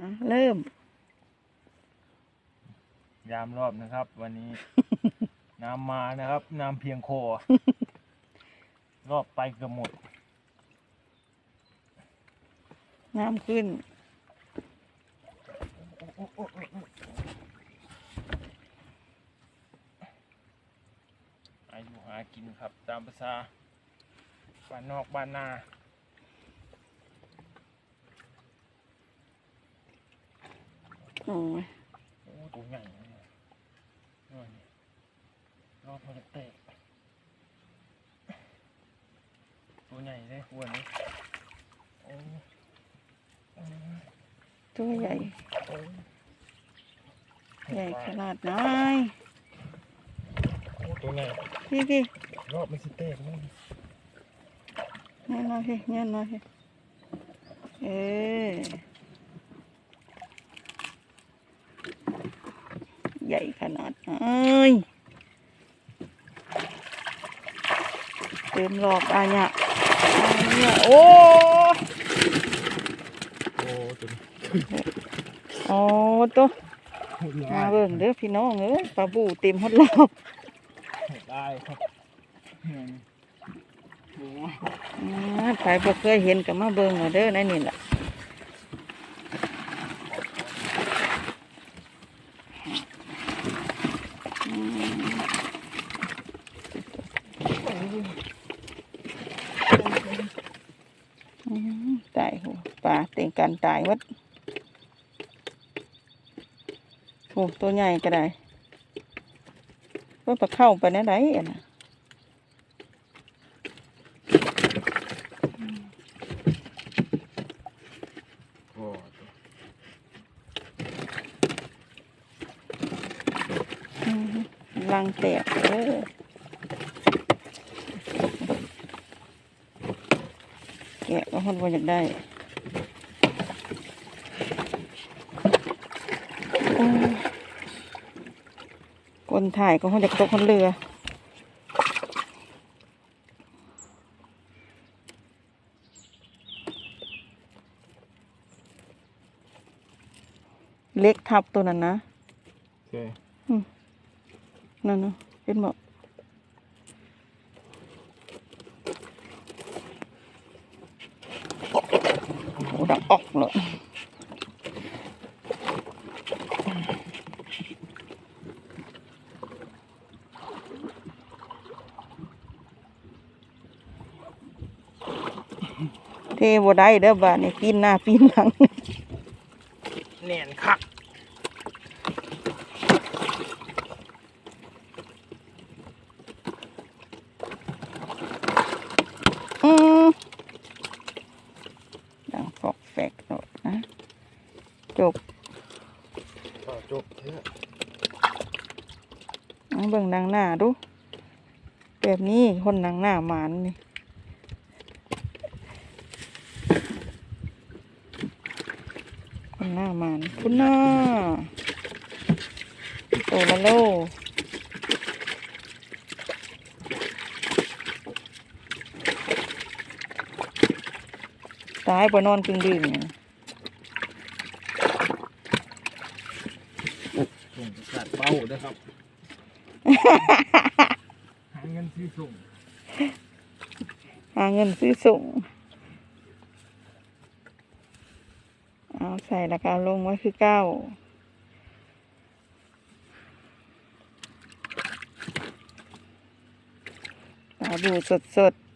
อะเริ่ม ยามรอบนะครับ วันนี้ น้ำมานะครับ น้ำเพียงคอ รอบไปเกือบหมด น้ำขึ้น อายุหากินครับ ตามภาษาบ้านนอกบ้านนา โอ้ยโอ้ตัวใหญ่นะเนี่ยนี่นี่รอบมันจะเตะตัวใหญ่เลยอ้วนเลยโอ้โอ้ตัวใหญ่ โอ้ใหญ่ขนาดไหนโอ้ตัวใหญ่พี่พี่รอบมันสิเตะมั้งเงี้ยหน่อยพี่เงี้ยหน่อยพี่เออ ใหญ่ขนาดไหนเต็มหลอกอาเนี่ยอาเนี่ยโอ้โอ้ตัวนี้โอ้ตัวโหดมาร้ายเบิ่งเด้อพี่น้องเอ้ยปลาบูเต็มหมดรอบโหดร้ายครับนี่โอ้อ่าใครบ่เคยเห็นก็มาเบิ่งเอาเด้อในนี่ล่ะอืม อืมตายหัวปลาเต็งกันตายวัดโอ้ตัวใหญ่ก็ได้ว่าปลาเข้าไปในไหนอะนะโหอืมลังแตกเออ แกะก็คนบ่อยากได้โอ้ยคนถ่ายก็คนอยากตกคนเรือเล็กทับตัวนั้นนะ โอเคนั่นเนาะเห็นบอกโอ้ ดังออกเลยเทบ่ได้เด้อบ้านนี่ปีนหน้าปีนหลัง แน่นคัก อืมดัง ฟอกแฟกโนดนะจบจบเถอะเอาเบิ่งนางหน้าดู แบบนี้คนนางหน้าหมานนี่คนหน้าหมานคุณหน้าโตละโล ตายบ่นอนกึ่งดื่นเนี่ยส่งประกาศเป้าด้วยครับ หาเงินซื้อส่งหาเงินซื้อส่ง เอาใส่แล้วก็เอาลงไว้คือเก้าปลาบูสดสดๆ